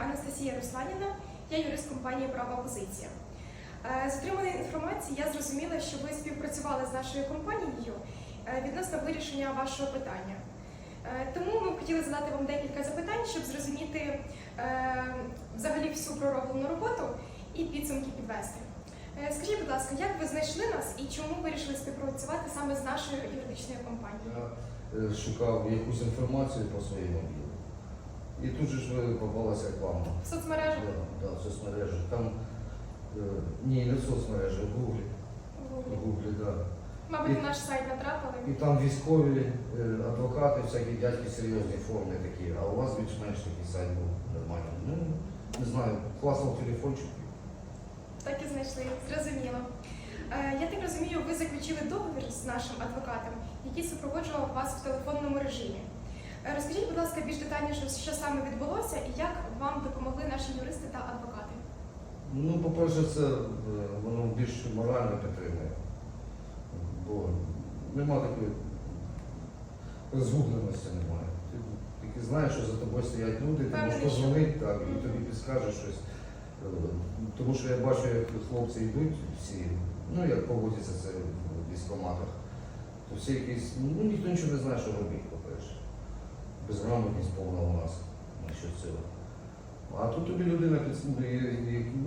Анастасія Русланіна, я юрист компанії Права Позиція. Е, З отриманої інформації я зрозуміла, що ви співпрацювали з нашою компанією е, відносно вирішення вашого питання. Е, Тому ми хотіли задати вам декілька запитань, щоб зрозуміти взагалі всю пророблену роботу і підсумки підвести. Скажіть, будь ласка, як ви знайшли нас і чому вирішили співпрацювати саме з нашою юридичною компанією? Я шукав якусь інформацію по мобілі. І тут же ж ви попалася реклама. В соцмережах? Да, да, в соцмережі. Там е, ні, не в соцмережі, в Гуглі. В Гуглі, да. Мабуть, на наш сайт натрапили. І там військові е, адвокати, всякі дядьки серйозні форми такі, а у вас більш-менш такий сайт був нормальний. Ну, не знаю, класно телефончик. Так і знайшли, зрозуміло. Е, Я так розумію, ви заключили договір з нашим адвокатом, який супроводжував вас в телефонному режимі. Розкажіть, будь ласка, більш детальніше, що саме відбулося і як вам допомогли наші юристи та адвокати. Ну, по-перше, це е, воно більш морально підтримує. Бо нема такої розгубленості немає. Ти тільки знаєш, що за тобою стоять люди, ти можеш позвонити так, і тобі підскаже щось. Е, Тому що я бачу, як хлопці йдуть всі, ну як поводяться це в військкоматах, то всі якісь, ну ніхто нічого не знає, що робити, по-перше. Безграмотність повна у нас насчет цього. А тут тобі людина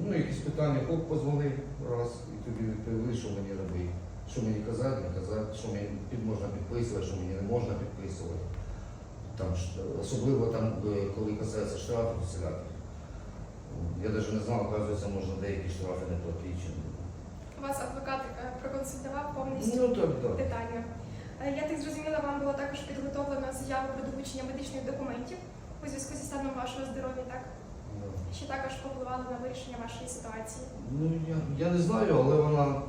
ну, якісь питання, хоп, позвонив раз, і тобі відповіли, що мені робити, що мені казати, не казати, що мені під можна підписувати, що мені не можна підписувати. Там, особливо там, е, коли касається штрафів всіляких. Я навіть не знав, оказується, можна деякі штрафи не платити. не. Вас адвокат е, проконсультував повністю Ну так, так. детально. Е, Я так зрозуміла, вам було також підготовлено заяву про долучення медичних документів у зв'язку зі станом вашого здоров'я, так? Да. Що також повпливало на вирішення вашої ситуації. Ну, я, я не знаю, але вона,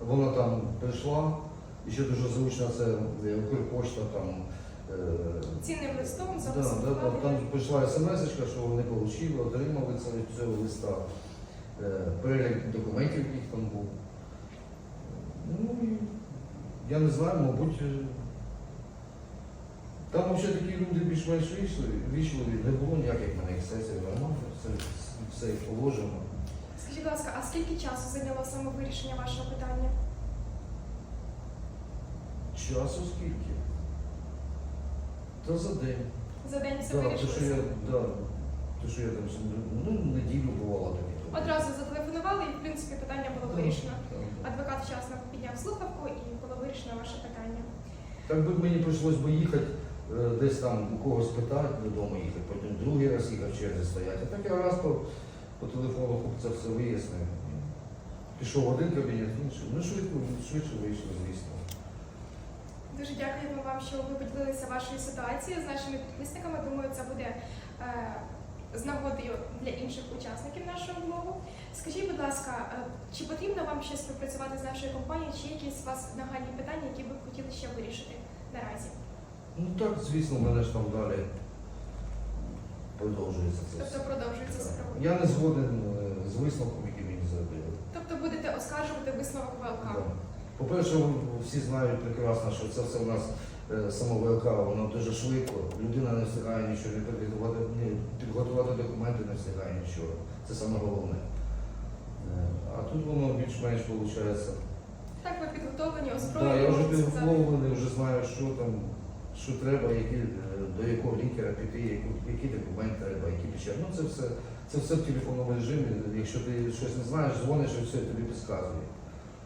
вона там прийшла. І ще дуже зручно це е, Укрпошта там. Е, Цінним листом да, да, там прийшла смс, що вони отримали, отримали це, цього листа. Перелік документів, яких там був. Ну, і я не знаю, мабуть. е, Там взагалі такі люди більш-менш вийшли, не було ніяких в мене ексцесів, нормально, все, все як положено. Скажіть, будь ласка, а скільки часу зайняло саме вирішення вашого питання? Часу скільки? Та за день. За день все Да, то, що вирішилося? я, да, то, що я там, ну, неділю бувало таке. Одразу зателефонували і, в принципі, питання було вирішено. Адвокат вчасно підняв слухавку і було вирішено ваше питання. Так би мені прийшлось би їхати, е, десь там у когось питати, додому їхати, потім другий раз їхати в черзі стояти. А так я раз по, по телефону це все вияснив. Пішов в один кабінет, інший. Ну, швидко, швидше вийшло, звісно. Дуже дякуємо вам, що ви поділилися вашою ситуацією з нашими підписниками. Думаю, це буде е, з нагодою для інших учасників нашого блогу. Скажіть, будь ласка, е, чи потрібно вам ще співпрацювати з нашою компанією, чи якісь у вас нагальні питання, які ви б хотіли ще вирішити наразі? Ну так, звісно, мене ж там далі продовжується це Тобто все. продовжується Так. Я не згоден е, з висновком, який мені зробили. Тобто будете оскаржувати висновок ВЛК? Да. По-перше, всі знають прекрасно, що це все у нас ВЛК, воно дуже швидко. Людина не встигає нічого, не підготувати, підготувати документи не встигає нічого. Це саме головне. Е, А тут воно більш-менш виходить. Так, ви підготовлені, Так, озброєні, я вже підготовлений, вже знаю, що там, що треба, які, е, до якого лікаря піти, які, які документи треба, які печать. Ну це все, це все в телефонному режимі. Якщо ти щось не знаєш, дзвониш і все тобі підказує.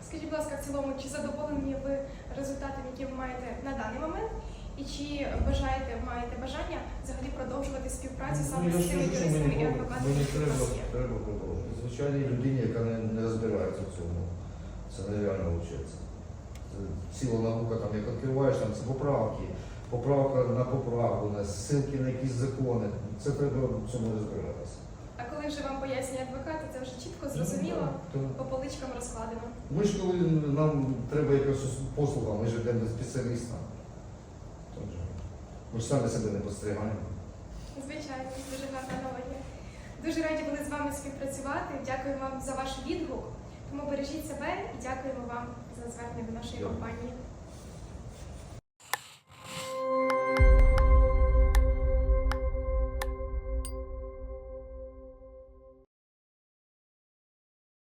Скажіть, будь ласка, в цілому, чи задоволені ви результатом, які ви маєте на даний момент, і чи бажаєте, маєте бажання взагалі продовжувати співпрацю саме Ну, з тими юристами і адвокатами, мені які у треба, вас є? треба продовжити. Звичайній людині, яка не, не розбирається в цьому. Це нереально вчиться. Це ціла наука, там, як відкриваєш, там це поправки, поправка на поправку, на ссылки на якісь закони. Це треба в цьому розбиратися. А коли вже вам пояснює адвокати, це вже чітко зрозуміло, Ну, так, по поличкам розкладено. Ми ж коли нам треба якась послуга, ми ж йдемо до спеціаліста. Тож, Ми ж самі себе не постерігаємо. Звичайно, дуже гарна аналогія. Дуже раді були з вами співпрацювати. Дякую вам за ваш відгук. Тому бережіть себе і дякуємо вам за звернення до нашої Дякую. компанії.